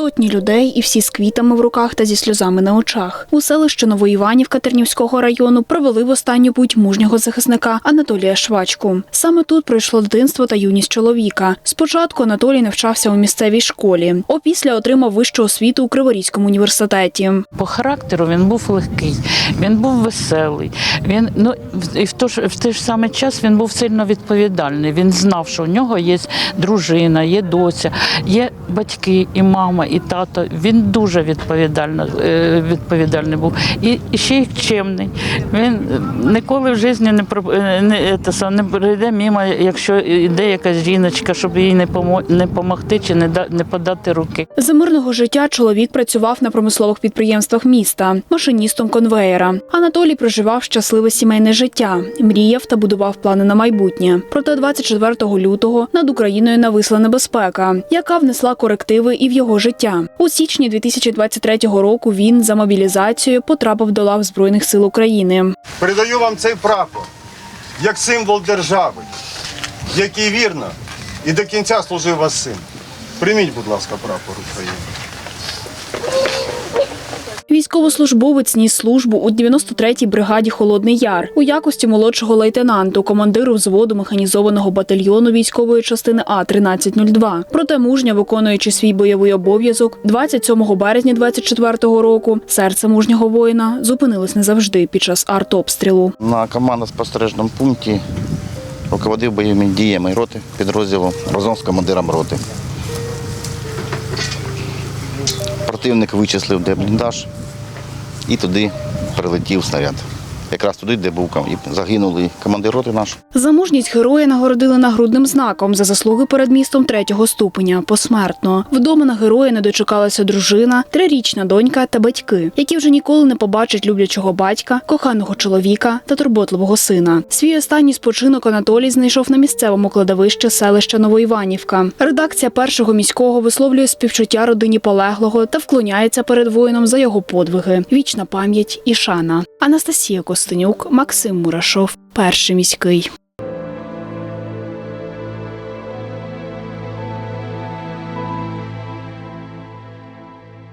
Сотні людей і всі з квітами в руках та зі сльозами на очах. У селище Новоіванівка Тернівського району провели в останню путь мужнього захисника Анатолія Швачку. Саме тут пройшло дитинство та юність чоловіка. Спочатку Анатолій навчався у місцевій школі. Опісля отримав вищу освіту у Криворізькому університеті. По характеру він був легкий, він був веселий. Він ну і в той, ж- в той ж самий час він був сильно відповідальний. Він знав, що у нього є дружина, є доця, є батьки, і мама, і тато. Він дуже відповідально, е, відповідальний був. І, ще й чемний. Він ніколи в житті не е, не, те не прийде мимо, якщо йде якась жіночка, щоб їй не помо не помогти чи не да не подати руки. За мирного життя чоловік працював на промислових підприємствах міста, машиністом конвеєра. Анатолій проживав щасливе сімейне життя, мріяв та будував плани на майбутнє. Проте 24 лютого над Україною нависла небезпека, яка внесла корективи і в його життя. У січні 2023 року він за мобілізацією потрапив до лав збройних сил України. Передаю вам цей прапор як символ держави, який вірно і до кінця служив вас син. Прийміть, будь ласка, прапор України. Військовослужбовець ніс службу у 93-й бригаді Холодний Яр у якості молодшого лейтенанту, командиру взводу механізованого батальйону військової частини А 1302 Проте мужньо виконуючи свій бойовий обов'язок, 27 березня 24-го року серце мужнього воїна зупинилось назавжди під час артобстрілу. На командно-спостережному пункті руководив бойовими діями роти підрозділу разом з командиром роти. Противник вичислив, де бліндаж, і туди прилетів снаряд. Якраз туди, де був і загинули командир роти наш. За мужність героя нагородили нагрудним знаком за заслуги перед містом третього ступеня посмертно. Вдома на героя не дочекалася дружина, трирічна донька та батьки, які вже ніколи не побачать люблячого батька, коханого чоловіка та турботливого сина. Свій останній спочинок Анатолій знайшов на місцевому кладовищі селища Новоіванівка. Редакція першого міського висловлює співчуття родині полеглого та вклоняється перед воїном за його подвиги. Вічна пам'ять і шана. Анастасія Костенюк, Максим Мурашов, перший міський.